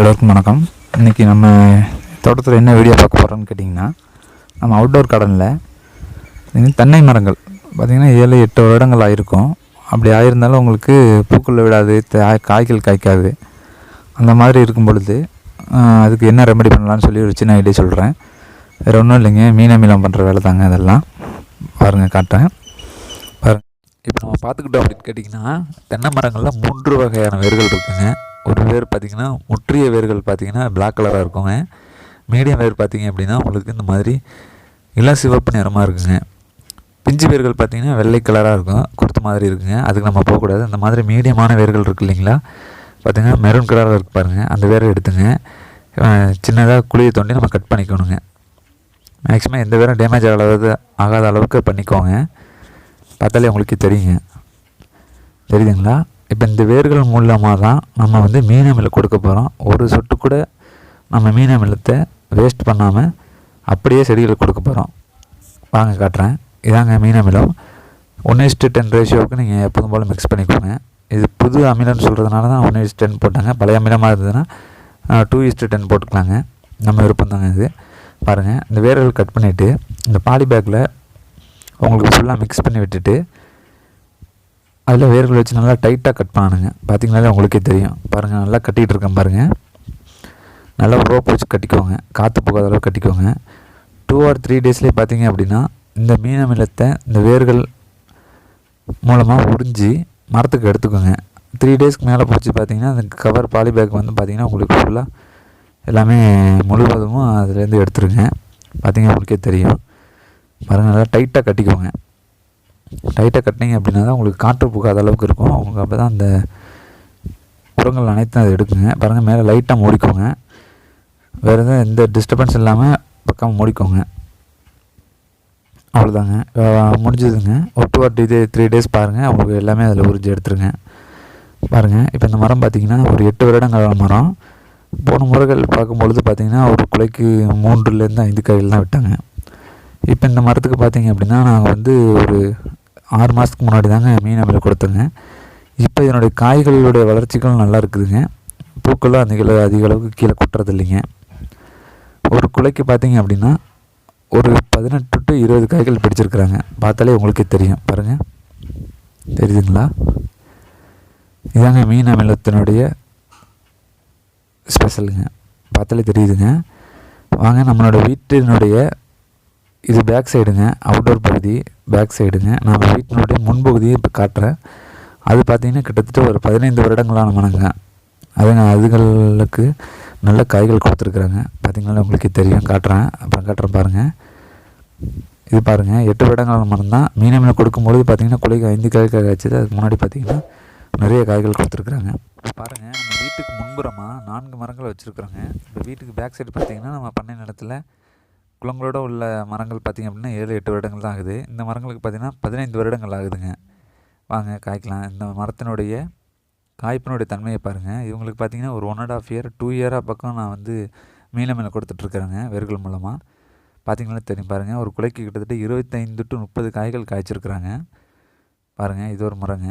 எல்லோருக்கும் வணக்கம். இன்றைக்கி நம்ம தோட்டத்தில் என்ன வீடியோ பார்க்க போகிறோம்னு கேட்டிங்கன்னா நம்ம அவுட்டோர் கடனில் தென்னை மரங்கள். பார்த்திங்கன்னா ஏழு எட்டு வருடங்கள் ஆகிருக்கும் அப்படி ஆயிருந்தாலும் உங்களுக்கு பூக்கள் விடாது காய்கள் காய்க்காது. அந்த மாதிரி இருக்கும் பொழுது அதுக்கு என்ன ரெமெடி பண்ணலாம்னு சொல்லி ஒரு சின்ன ஐடியா சொல்கிறேன் வேறு ஒன்றும் இல்லைங்க மீன் அமிலம் பண்ணுற வேலை தாங்க அதெல்லாம். பாருங்கள் காட்டுறேன். பாருங்கள் இப்போ நம்ம பார்த்துக்கிட்டோம் அப்படின்னு கேட்டிங்கன்னா தென்னை மரங்களில் மூன்று வகையான வேர்கள் இருக்குதுங்க ஒரு வேர் பார்த்திங்கன்னா முற்றிய வேர்கள் பார்த்திங்கன்னா பிளாக் கலராக இருக்குங்க. மீடியம் வேர் பார்த்திங்க அப்படின்னா உங்களுக்கு இந்த மாதிரி இளம் சிவப்பு நிறமாக இருக்குங்க. பிஞ்சு வேர்கள் பார்த்திங்கன்னா வெள்ளை கலராக இருக்கும். குருத்து மாதிரி இருக்குங்க. அதுக்கு நம்ம போகக்கூடாது. அந்த மாதிரி மீடியமான வேர்கள் இருக்கு இல்லைங்களா? பார்த்திங்கன்னா மெரூன் கலரில் இருக்கு பாருங்கள் அந்த வேரை எடுத்துங்க. சின்னதாக குழியை தோண்டி நம்ம கட் பண்ணிக்கணுங்க. மேக்ஸிமம் எந்த வேரும் டேமேஜ் ஆகாத ஆகாத அளவுக்கு பண்ணிக்கோங்க. பார்த்தாலே உங்களுக்கு தெரியுங்க. தெரியுதுங்களா? இப்போ இந்த வேர்கள் மூலமாக தான் நம்ம வந்து மீன் அமிலம் கொடுக்க போகிறோம் ஒரு சொட்டு கூட நம்ம மீன் அமிலத்தை வேஸ்ட் பண்ணாமல் அப்படியே செடிகளுக்கு கொடுக்க போகிறோம் வாங்க காட்டுறேன். இதாங்க மீன் அமிலம் ஒன் இஸ்ட்டு டென் ரேஷியோவுக்கு நீங்கள் எப்போதும் போல் மிக்ஸ் பண்ணிக்கோங்க. இது புது அமிலம்னு சொல்கிறதுனால தான் ஒன் இஸ்ட் டென் போட்டாங்க. பழைய அமிலமாக இருந்ததுன்னா டூ இஸ்ட்டு டென் போட்டுக்கலாங்க. நம்ம விருப்பம் தாங்க இது. பாருங்கள் இந்த வேர்கள் கட் பண்ணிவிட்டு இந்த பாலி பேக்கில் உங்களுக்கு ஃபுல்லாக மிக்ஸ் பண்ணி விட்டுட்டு அதில் வேர்கள் வச்சு நல்லா டைட்டாக கட் பண்ணணுங்க பார்த்தீங்கனாலே உங்களுக்கே தெரியும். பாருங்கள் நல்லா கட்டிகிட்டு இருக்கேன் பாருங்கள் நல்லா ரோப் வச்சு கட்டிக்கோங்க. காற்று போகாத அளவுக்கு கட்டிக்கோங்க. டூ ஆர் த்ரீ டேஸ்லேயே பார்த்தீங்க அப்படின்னா இந்த மீன அமிலத்தை இந்த வேர்கள் மூலமாக உறிஞ்சி மரத்துக்கு எடுத்துக்கோங்க. த்ரீ டேஸ்க்கு மேலே போச்சு பார்த்தீங்கன்னா அந்த கவர் பாலி பேக் வந்து பார்த்திங்கன்னா உங்களுக்கு ஃபுல்லாக எல்லாமே முழுவதும் அதுலேருந்து எடுத்துருங்க. பார்த்தீங்கன்னா உங்களுக்கே தெரியும். பாருங்கள் நல்லா டைட்டாக கட்டிக்கோங்க. டைட்டாக கட்டினீங்க அப்படின்னா தான் உங்களுக்கு காற்று புகாத அளவுக்கு இருக்கும். உங்களுக்கு அப்போ தான் அந்த உரங்கள் அனைத்தும் அதை எடுக்குங்க. பாருங்கள் மேலே லைட்டாக மூடிக்கோங்க. வேறு எதுவும் எந்த டிஸ்டர்பன்ஸ் இல்லாமல் பக்கம் மூடிக்கோங்க. அவ்வளோதாங்க முடிஞ்சதுங்க. ஒரு two or day three days பாருங்கள் உங்களுக்கு எல்லாமே அதில் உறிஞ்சி எடுத்துருங்க. பாருங்கள் இப்போ இந்த மரம் பார்த்தீங்கன்னா ஒரு எட்டு வருடங்கள் மரம். போன முறைகள் பார்க்கும்பொழுது பார்த்திங்கன்னா ஒரு குலைக்கு மூன்றுலேருந்து ஐந்து காய்கள் தான் விட்டாங்க. இப்போ இந்த மரத்துக்கு பார்த்தீங்க அப்படின்னா நாங்கள் வந்து ஒரு ஆறு மாதத்துக்கு முன்னாடி தாங்க மீன் அமிலம் கொடுத்தேங்க. இப்போ இதனுடைய காய்களுடைய வளர்ச்சிகள் நல்லா இருக்குதுங்க. பூக்களும் அந்த கிலோ அதிக அளவுக்கு கீழே கொட்டுறது இல்லைங்க ஒரு குலைக்கு பார்த்தீங்க அப்படின்னா ஒரு பதினெட்டு டு இருபது காய்கள் பிடிச்சிருக்கிறாங்க. பார்த்தாலே உங்களுக்கே தெரியும். பாருங்கள் தெரியுதுங்களா? இதாங்க மீன் அமிலத்தினுடைய ஸ்பெஷலுங்க. பார்த்தாலே தெரியுதுங்க. வாங்க நம்மளோட வீட்டினுடைய இது பேக் சைடுங்க. அவுட்டோர் பகுதி. பேக் சைடுங்க நான் வீட்டினுடைய முன்பகுதியை இப்போ காட்டுறேன். அது பார்த்தீங்கன்னா கிட்டத்தட்ட ஒரு பதினைந்து வருடங்களான மனங்க. அதுங்க அதுகளுக்கு நல்ல காய்கள் கொடுத்துருக்குறாங்க. பார்த்தீங்கன்னா உங்களுக்கு தெரியும். காட்டுறேன். அப்புறம் காட்டுறேன் பாருங்கள் இது பாருங்கள் எட்டு வருடங்கள் மரம் தான். மீனமில் கொடுக்கும்பொழுது பார்த்தீங்கன்னா குலைக்கு ஐந்து காய் காய்ச்சது. அதுக்கு முன்னாடி பார்த்திங்கன்னா நிறைய காய்கள் கொடுத்துருக்குறாங்க. இப்போ பாருங்கள் நம்ம வீட்டுக்கு முன்புறமாக நான்கு மரங்கள் வச்சுருக்குறோங்க. இப்போ வீட்டுக்கு பேக் சைடு பார்த்திங்கன்னா நம்ம பண்ணை நிலத்தில் குளங்களோட உள்ள மரங்கள் பார்த்திங்க அப்படின்னா ஏழு எட்டு வருடங்கள் தான் ஆகுது. இந்த மரங்களுக்கு பார்த்திங்கன்னா பதினைந்து வருடங்கள் ஆகுதுங்க. வாங்க காய்க்கலாம். இந்த மரத்தினுடைய காய்ப்பினுடைய தன்மையை பாருங்கள் இவங்களுக்கு பார்த்திங்கன்னா ஒரு one and half year two இயராக பக்கம் நான் வந்து மீன மேலே கொடுத்துட்ருக்குறேங்க வேர்கள் மூலமாக பார்த்தீங்கன்னா தெரியும் பாருங்கள் ஒரு குலைக்கு கிட்டத்தட்ட இருபத்தைந்து டு முப்பது காய்கள் காய்ச்சிருக்கிறாங்க. பாருங்கள் இது ஒரு மரங்க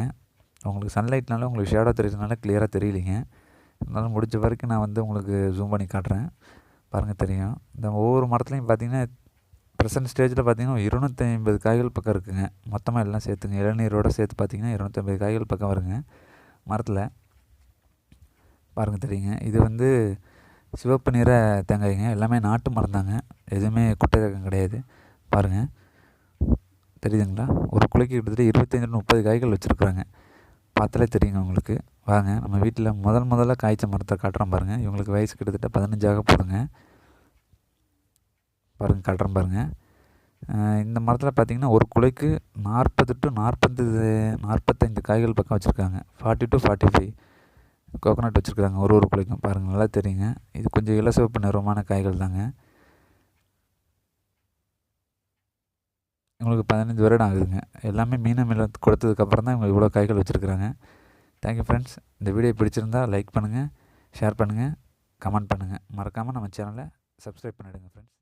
உங்களுக்கு சன்லைட்னால உங்களுக்கு ஷேடோ தெரியுறதுனால கிளியராக தெரியலிங்க. இருந்தாலும் முடிஞ்ச வரைக்கும் நான் வந்து உங்களுக்கு ஜூம் பண்ணி காட்டுறேன். பாருங்கள் தெரியும். இந்த ஒவ்வொரு மரத்துலையும் பார்த்தீங்கன்னா ப்ரெசன்ட் ஸ்டேஜில் பார்த்தீங்கன்னா இருநூற்றி ஐம்பது காய்கள் பக்கம் இருக்குதுங்க மொத்தமாக எல்லாம் சேர்த்துங்க. இளநீரோட சேர்த்து பார்த்தீங்கன்னா இருநூற்றம்பது காய்கள் பக்கம் வருங்க மரத்தில். பாருங்கள் தெரியுங்க. இது வந்து சிவப்பு நிற தேங்காய்ங்க. எல்லாமே நாட்டு மரம் தாங்க. எதுவுமே குட்டை ரகம் கிடையாது. பாருங்கள் தெரியுதுங்களா? ஒரு குலைக்கு கிட்டத்தட்ட இருபத்தஞ்சி முப்பது காய்கள் வச்சுருக்குறாங்க. பார்த்தாலே தெரியுங்க உங்களுக்கு. வாங்க. நம்ம வீட்டில் முதல் முதல்ல காய்ச்ச மரத்தை காட்டுறோம் பாருங்கள் இவங்களுக்கு வயசு கிட்டத்தட்ட பதினஞ்சாக போடுங்க பாருங்கள் காட்டுறோம் பாருங்கள் இந்த மரத்தில் பார்த்தீங்கன்னா ஒரு குலைக்கு நாற்பது டு நாற்பது நாற்பத்தைந்து காய்கள் பக்கம் வச்சுருக்காங்க. Forty to forty five coconut வச்சுருக்காங்க ஒரு ஒரு குலைக்கும். பாருங்கள் நல்லா தெரியுங்க. இது கொஞ்சம் இலசிவப்பு நிறமான காய்கள் தாங்க. இவங்களுக்கு பதினஞ்சு வருடம் ஆகுதுங்க. எல்லாமே மீன மீன் கொடுத்ததுக்கப்புறம் தான் இவங்க இவ்வளோ காய்கள் வச்சுருக்குறாங்க. தேங்க்யூ ஃப்ரெண்ட்ஸ் இந்த வீடியோ பிடிச்சிருந்தா லைக் பண்ணுங்கள் ஷேர் பண்ணுங்கள் கமெண்ட் பண்ணுங்கள் மறக்காமல் நம்ம சேனலை சப்ஸ்கிரைப் பண்ணிவிடுங்க ஃப்ரெண்ட்ஸ்